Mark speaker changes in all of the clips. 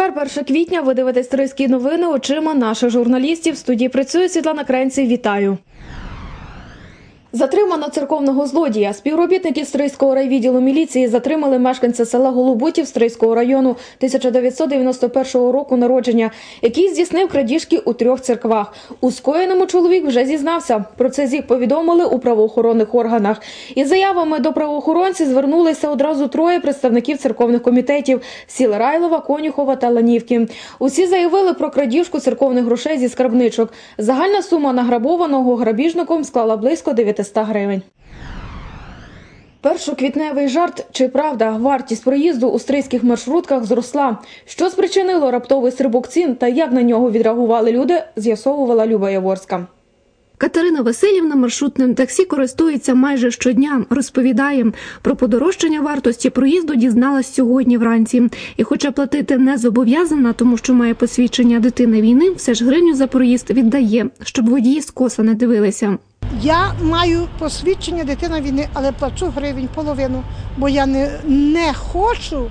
Speaker 1: Четвер, 1 квітня, ви дивитесь Стрийські новини очима наших журналістів. В студії працює Світлана Кренці. Вітаю. Затримано церковного злодія. Співробітники Стрийського райвідділу міліції затримали мешканця села Голубутів Стрийського району 1991 року народження, який здійснив крадіжки у трьох церквах. У скоєному чоловік вже зізнався. Про це зік повідомили у правоохоронних органах. Із заявами до правоохоронців звернулися одразу троє представників церковних комітетів сіл Райлова, Конюхова та Ланівки. Усі заявили про крадіжку церковних грошей зі скарбничок. Загальна сума награбованого грабіжником склала близько 900 гривень. Першоквітневий жарт чи правда вартість проїзду у стрийських маршрутках зросла. Що спричинило раптовий стрибок цін та як на нього відреагували люди, з'ясовувала Люба Яворська.
Speaker 2: Катерина Васильівна маршрутним таксі користується майже щодня. Розповідає про подорожчання вартості проїзду дізналась сьогодні вранці. І, хоча платити не зобов'язана, тому що має посвідчення дитини війни, все ж гривню за проїзд віддає, щоб водії скоса не дивилися.
Speaker 3: Я маю посвідчення дитина війни, але плачу гривень половину, бо я не, не хочу,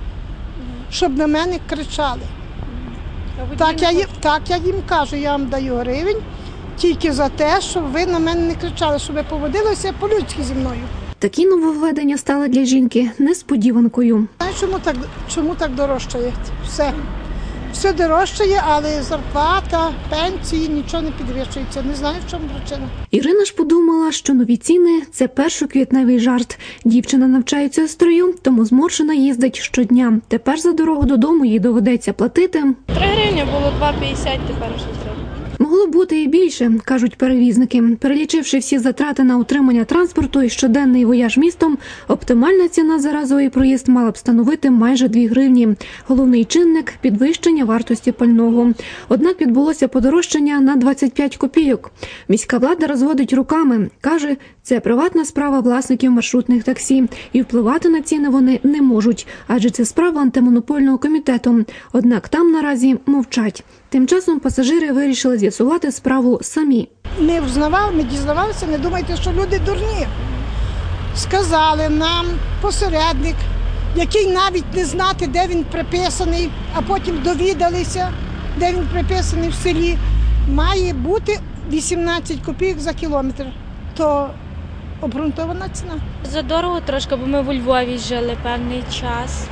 Speaker 3: щоб на мене кричали. Так я, їм- так я їм кажу, я вам даю гривень тільки за те, щоб ви на мене не кричали, щоб ви поводилися по-людськи зі мною.
Speaker 2: Такі нововведення стали для жінки несподіванкою.
Speaker 3: Знаєш, чому так, чому так дорожчає? Все. Все дорожчає, але зарплата, пенсії, нічого не підвищується. Не знаю, в чому причина.
Speaker 2: Ірина ж подумала, що нові ціни це першоквітневий жарт. Дівчина навчається строю, тому зморшена їздить щодня. Тепер за дорогу додому їй доведеться платити.
Speaker 4: Три гривні було 2,50, тепер вже 3.
Speaker 2: Могло бути і більше, кажуть перевізники. Перелічивши всі затрати на утримання транспорту і щоденний вояж містом, оптимальна ціна за разовий проїзд мала б становити майже 2 гривні. Головний чинник підвищення вартості пального. Однак відбулося подорожчання на 25 копійок. Міська влада розводить руками. каже, це приватна справа власників маршрутних таксі, і впливати на ціни вони не можуть, адже це справа антимонопольного комітету. Однак там наразі мовчать. Тим часом пасажири вирішили з'ясувати справу самі.
Speaker 3: не взнавав, не дізнавався, не думайте, що люди дурні. Сказали нам посередник, який навіть не знати, де він приписаний, а потім довідалися, де він приписаний в селі, має бути 18 копійок за кілометр. То обґрунтована ціна.
Speaker 4: Задорого трошки, бо ми у Львові жили певний час.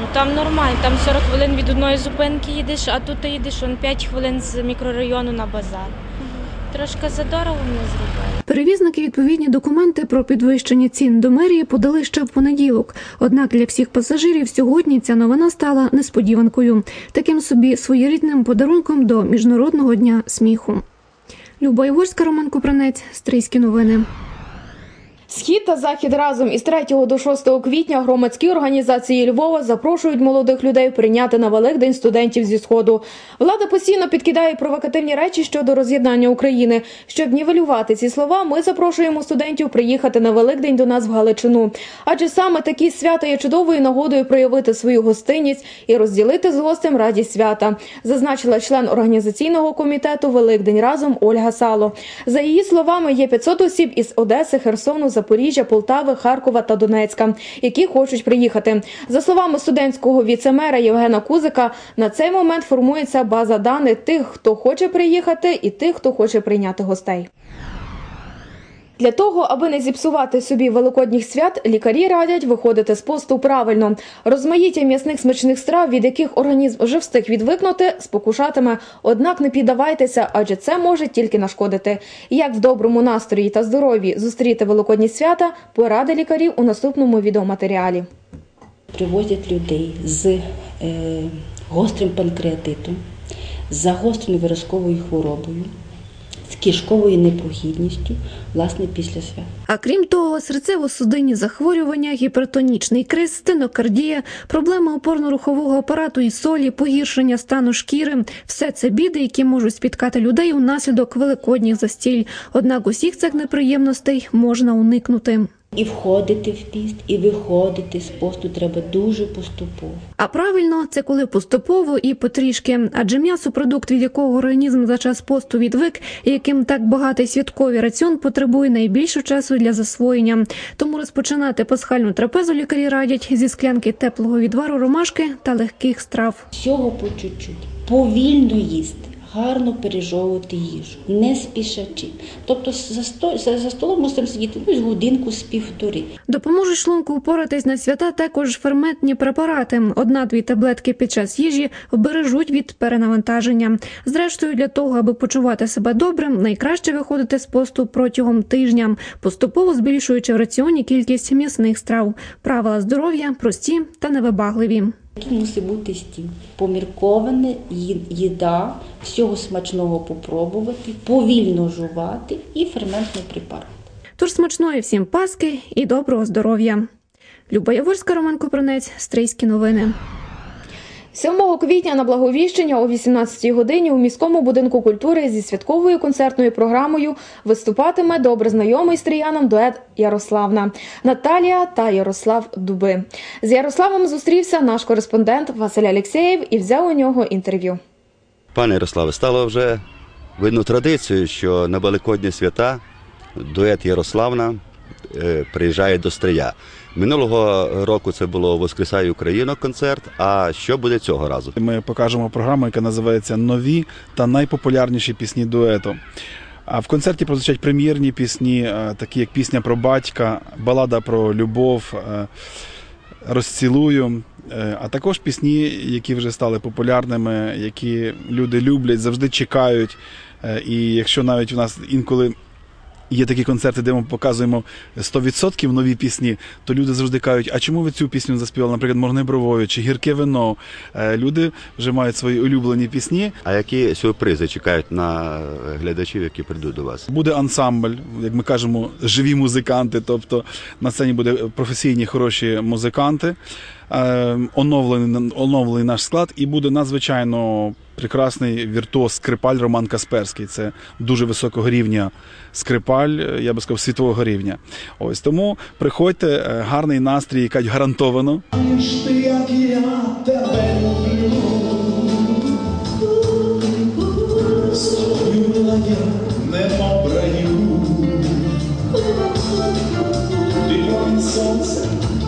Speaker 4: Ну там нормально, там 40 хвилин від одної зупинки їдеш, а тут ти їдеш он 5 хвилин з мікрорайону на базар. Трошки задорого ми зробили.
Speaker 2: Перевізники відповідні документи про підвищення цін до мерії подали ще в понеділок. Однак для всіх пасажирів сьогодні ця новина стала несподіванкою, таким собі своєрідним подарунком до міжнародного дня сміху. Люба Іворська, Роман Купранець, Стрийські новини.
Speaker 1: Схід та захід разом із 3 до 6 квітня громадські організації Львова запрошують молодих людей прийняти на Великдень студентів зі сходу. Влада постійно підкидає провокативні речі щодо роз'єднання України. Щоб нівелювати ці слова, ми запрошуємо студентів приїхати на Великдень до нас в Галичину. Адже саме такі свята є чудовою нагодою проявити свою гостинність і розділити з гостем радість свята, зазначила член організаційного комітету Великдень разом Ольга Сало. За її словами, є 500 осіб із Одеси, Херсону, Запоріжжя, Полтави, Харкова та Донецька, які хочуть приїхати. За словами студентського віцемера Євгена Кузика, на цей момент формується база даних тих, хто хоче приїхати, і тих, хто хоче прийняти гостей. Для того, аби не зіпсувати собі великодніх свят, лікарі радять виходити з посту правильно. Розмаїття м'ясних смачних страв, від яких організм вже встиг відвикнути, спокушатиме. Однак не піддавайтеся, адже це може тільки нашкодити. Як в доброму настрої та здоров'ї зустріти великодні свята, поради лікарів у наступному відеоматеріалі.
Speaker 5: Привозять людей з е, гострим панкреатитом, з загостреною виразковою хворобою, кишковою непрохідністю, власне, після свят.
Speaker 2: А крім того, серцево-судинні захворювання, гіпертонічний криз, стенокардія, проблеми опорно-рухового апарату і солі, погіршення стану шкіри все це біди, які можуть спіткати людей унаслідок великодніх застіль. Однак усіх цих неприємностей можна уникнути.
Speaker 5: І входити в піст, і виходити з посту треба дуже поступово.
Speaker 2: А правильно, це коли поступово і потрішки, адже м'ясо продукт, від якого організм за час посту відвик, і яким так багатий святковий раціон потребує найбільше часу для засвоєння. Тому розпочинати пасхальну трапезу лікарі радять зі склянки теплого відвару ромашки та легких страв.
Speaker 5: Всього по чуть-чуть. Повільно їсти, гарно пережовувати їжу, не спішачи. Тобто за, сто, за, за столом мусимо сидіти ну, з годинку з півтори.
Speaker 2: Допоможуть шлунку впоратись на свята також ферментні препарати. Одна-дві таблетки під час їжі вбережуть від перенавантаження. Зрештою, для того, аби почувати себе добре, найкраще виходити з посту протягом тижня, поступово збільшуючи в раціоні кількість м'ясних страв. Правила здоров'я прості та невибагливі.
Speaker 5: Який мусить бути стіл? Поміркована їда, всього смачного попробувати, повільно жувати і ферментний препарат.
Speaker 2: Тож смачної всім паски і доброго здоров'я. Люба Яворська, Роман Копронець, Стрийські новини.
Speaker 1: 7 квітня на Благовіщення о 18 годині у міському будинку культури зі святковою концертною програмою виступатиме добре знайомий стріянам дует Ярославна Наталія та Ярослав Дуби. З Ярославом зустрівся наш кореспондент Василь Алєксєєв і взяв у нього інтерв'ю.
Speaker 6: Пане Ярославе, стало вже видно традицією, що на Великодні свята дует Ярославна приїжджає до Стрия. Минулого року це було Воскресай Україна концерт. А що буде цього разу?
Speaker 7: Ми покажемо програму, яка називається Нові та найпопулярніші пісні дуету. А в концерті прозвучать прем'єрні пісні, е, такі як пісня про батька, балада про любов, е, розцілую, е, а також пісні, які вже стали популярними, які люди люблять, завжди чекають. Е, І якщо навіть у нас інколи є такі концерти, де ми показуємо 100% нові пісні, то люди завжди кажуть, а чому ви цю пісню заспівали, наприклад, Морне бровою чи Гірке вино. Е, Люди вже мають свої улюблені пісні.
Speaker 6: А які сюрпризи чекають на глядачів, які прийдуть до вас?
Speaker 7: Буде ансамбль, як ми кажемо, живі музиканти. Тобто на сцені буде професійні хороші музиканти, е, оновлений, оновлений наш склад, і буде надзвичайно прекрасний віртуоз скрипаль Роман Касперський. Це дуже високого рівня скрипаль, е, я би сказав, світового рівня. Ось тому приходьте, е, гарний настрій, якась гарантовано.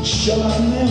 Speaker 8: Що не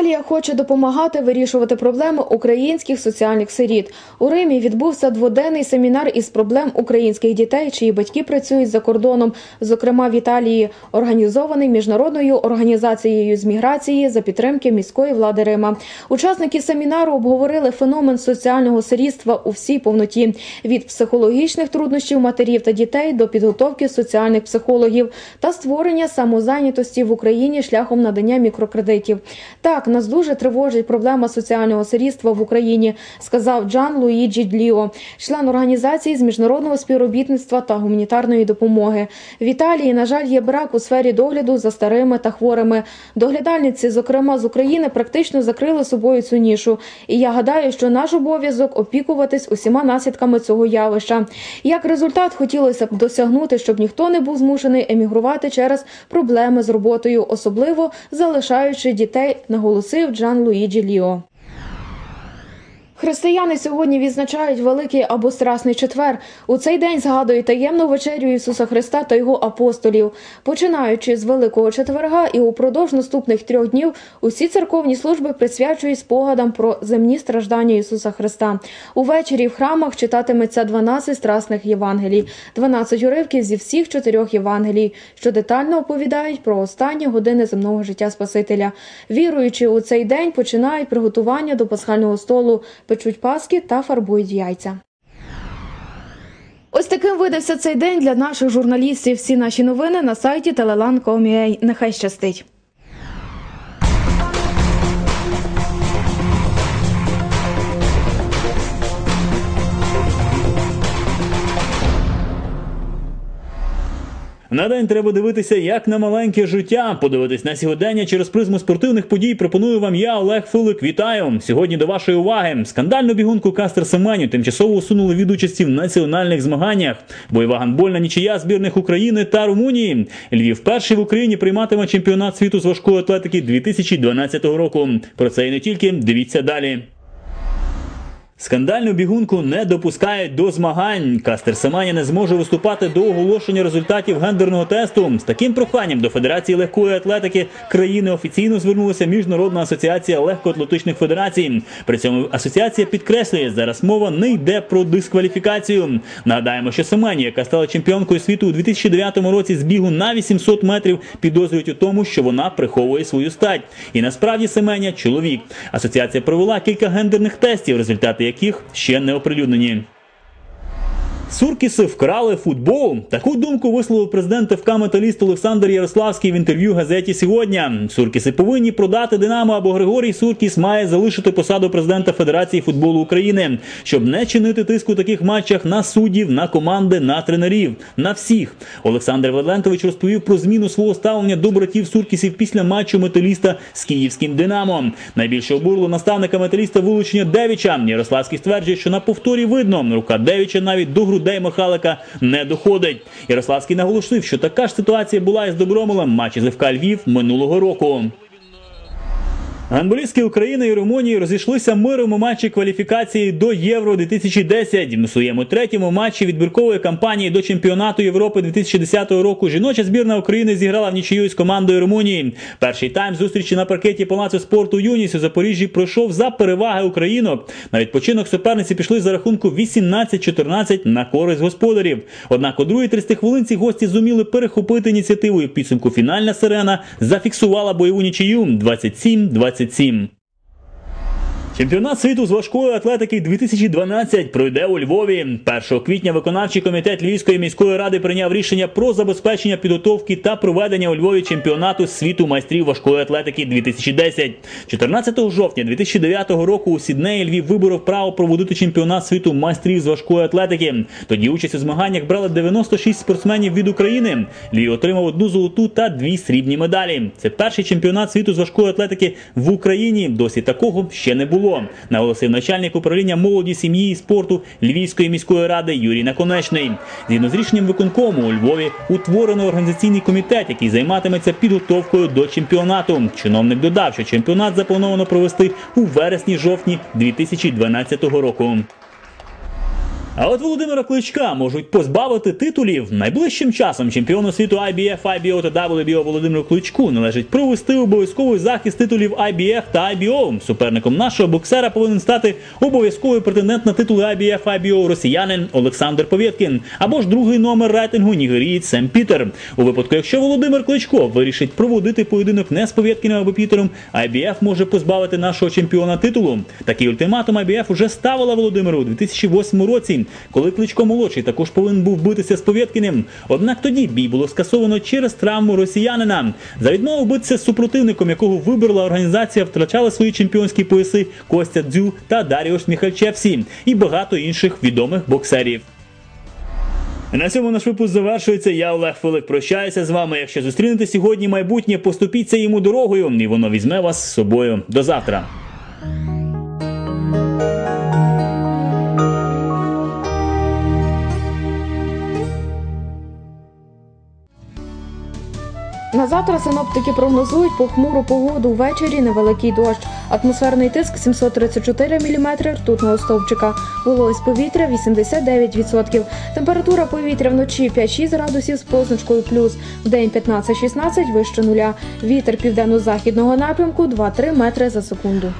Speaker 1: Італія хоче допомагати вирішувати проблеми українських соціальних сиріт. У Римі відбувся дводенний семінар із проблем українських дітей, чиї батьки працюють за кордоном, зокрема в Італії, організований міжнародною організацією з міграції за підтримки міської влади Рима. Учасники семінару обговорили феномен соціального сирітства у всій повноті від психологічних труднощів матерів та дітей до підготовки соціальних психологів та створення самозайнятості в Україні шляхом надання мікрокредитів. Так, нас дуже тривожить проблема соціального сирітства в Україні, сказав Джан Луїджі Дліо, член організації з міжнародного співробітництва та гуманітарної допомоги. В Італії, на жаль, є брак у сфері догляду за старими та хворими. Доглядальниці, зокрема з України, практично закрили собою цю нішу. І я гадаю, що наш обов'язок опікуватись усіма наслідками цього явища. Як результат, хотілося б досягнути, щоб ніхто не був змушений емігрувати через проблеми з роботою, особливо залишаючи дітей, наголосив Джан Луїджі Ліо. Християни сьогодні відзначають великий або страсний четвер. У цей день згадують таємну вечерю Ісуса Христа та його апостолів. Починаючи з Великого четверга і упродовж наступних трьох днів усі церковні служби присвячують спогадам про земні страждання Ісуса Христа. Увечері в храмах читатиметься 12 страсних Євангелій, 12 уривків зі всіх чотирьох Євангелій, що детально оповідають про останні години земного життя Спасителя. Віруючи у цей день, починають приготування до пасхального столу, печуть паски та фарбують яйця. Ось таким видався цей день для наших журналістів. Всі наші новини на сайті telelan.com.ua. Нехай щастить.
Speaker 9: На день треба дивитися як на маленьке життя. Подивитись на сьогодення через призму спортивних подій. Пропоную вам я, Олег Филик. Вітаю сьогодні. До вашої уваги скандальну бігунку Кастер Семеню тимчасово усунули від участі в національних змаганнях. Бойова гандбольна нічия збірних України та Румунії. Львів перший в Україні прийматиме чемпіонат світу з важкої атлетики 2012 року. Про це і не тільки дивіться далі. Скандальну бігунку не допускають до змагань. Кастер Семаня не зможе виступати до оголошення результатів гендерного тесту. З таким проханням до Федерації легкої атлетики країни офіційно звернулася Міжнародна асоціація легкоатлетичних федерацій. При цьому асоціація підкреслює, зараз мова не йде про дискваліфікацію. Нагадаємо, що Семані, яка стала чемпіонкою світу у 2009 році з бігу на 800 метрів, підозрюють у тому, що вона приховує свою стать. І насправді Семеня чоловік. Асоціація провела кілька гендерних тестів, результати яких ще не оприлюднені. Суркіси вкрали футбол. Таку думку висловив президент ФК Металіст Олександр Ярославський в інтерв'ю газеті сьогодні. Суркіси повинні продати Динамо або Григорій Суркіс має залишити посаду президента Федерації футболу України, щоб не чинити тиску таких матчах на суддів, на команди, на тренерів, на всіх. Олександр Валентович розповів про зміну свого ставлення до братів Суркісів після матчу металіста з київським Динамо. Найбільше обурило наставника металіста вилучення Девіча. Ярославський стверджує, що на повторі видно, рука Девіча навіть до грудей Михалика не доходить. Ярославський наголосив, що така ж ситуація була із Добромолем матчі ЗФК Львів минулого року. Гандболістки України і Румунії розійшлися миром у матчі кваліфікації до Євро 2010. В своєму третьому матчі відбіркової кампанії до чемпіонату Європи 2010 року жіноча збірна України зіграла в нічию з командою Румунії. Перший тайм зустрічі на паркеті Палацу спорту Юніс у Запоріжжі пройшов за переваги українок. На відпочинок суперниці пішли за рахунку 18-14 на користь господарів. Однак у другій 30 хвилинці гості зуміли перехопити ініціативу і в підсумку фінальна сирена зафіксувала бойову нічию ziehen. Чемпіонат світу з важкої атлетики 2012 пройде у Львові. 1 квітня виконавчий комітет Львівської міської ради прийняв рішення про забезпечення підготовки та проведення у Львові чемпіонату світу майстрів важкої атлетики 2010. 14 жовтня 2009 року у Сіднеї Львів виборов право проводити чемпіонат світу майстрів з важкої атлетики. Тоді участь у змаганнях брали 96 спортсменів від України. Львів отримав одну золоту та дві срібні медалі. Це перший чемпіонат світу з важкої атлетики в Україні. Досі такого ще не було. Наголосив начальник управління молоді, сім'ї і спорту Львівської міської ради Юрій Наконечний. Згідно з рішенням виконкому у Львові утворено організаційний комітет, який займатиметься підготовкою до чемпіонату. Чиновник додав, що чемпіонат заплановано провести у вересні-жовтні 2012 року. А от Володимира Кличка можуть позбавити титулів. Найближчим часом чемпіону світу IBF, IBO та WBO Володимиру Кличку належить провести обов'язковий захист титулів IBF та IBO. Суперником нашого боксера повинен стати обов'язковий претендент на титули IBF, IBO росіянин Олександр Повєткін або ж другий номер рейтингу нігерієць Сем Пітер. У випадку, якщо Володимир Кличко вирішить проводити поєдинок не з Повєткіним або Пітером, IBF може позбавити нашого чемпіона титулу. Такий ультиматум IBF уже ставила Володимиру у 2008 році коли Кличко молодший також повинен був битися з Повєткіним. Однак тоді бій було скасовано через травму росіянина. За відмову битися з супротивником, якого вибрала організація, втрачали свої чемпіонські пояси Костя Дзю та Даріош Міхальчевсі і багато інших відомих боксерів. На цьому наш випуск завершується. Я Олег Филик прощаюся з вами. Якщо зустрінете сьогодні майбутнє, поступіться йому дорогою, і воно візьме вас з собою. До завтра.
Speaker 1: На завтра синоптики прогнозують похмуру погоду ввечері невеликий дощ. Атмосферний тиск 734 мм ртутного стовпчика. Вологість повітря 89%. Температура повітря вночі 5-6 градусів з позначкою плюс. В день 15-16 вище нуля. Вітер південно-західного напрямку 2-3 метри за секунду.